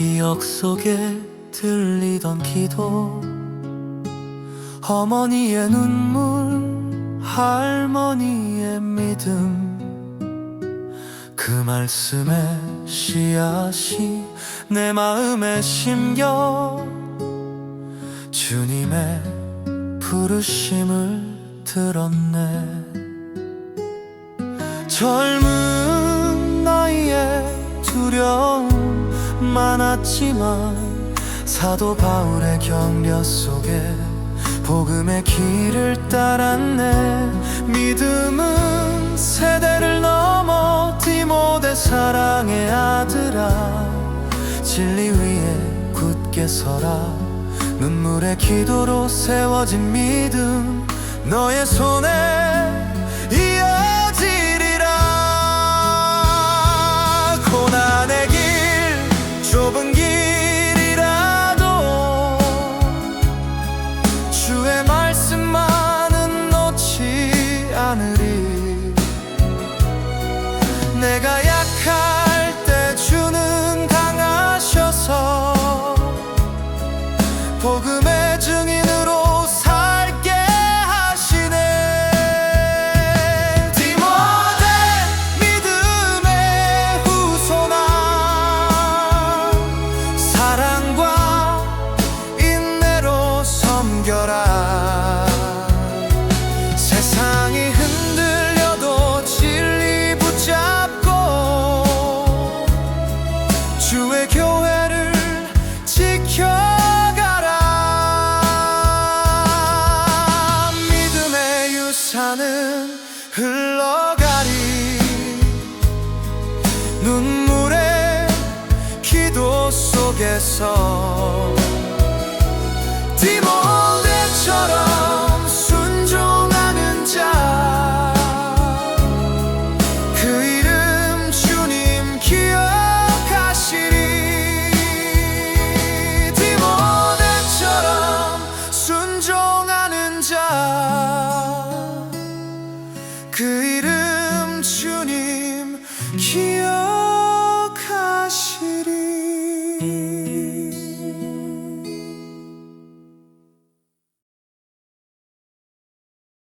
기억 속에 들리던 기도. 어머니의 눈물 할머니의 믿음. 그 말씀에 씨앗이 내 마음에 심겨. 주님의 부르심을 들었네. 젊은 나이에 두려움 많았지만 사도 바울의 격려 속에 복음의 길을 따랐네. 믿음은 세대를 넘어 디모데 사랑의 아들아 진리 위에 굳게 서라. 눈물의 기도로 세워진 믿음 너의 손에 내가 약할 때 주는 강하셔서 복음의 증인으로 살게 하시네. 디모데 믿음의 후손아 사랑과 인내로 섬겨라 유산은 흘러가리. 눈물의 기도 속에서 그 이름 주님 기억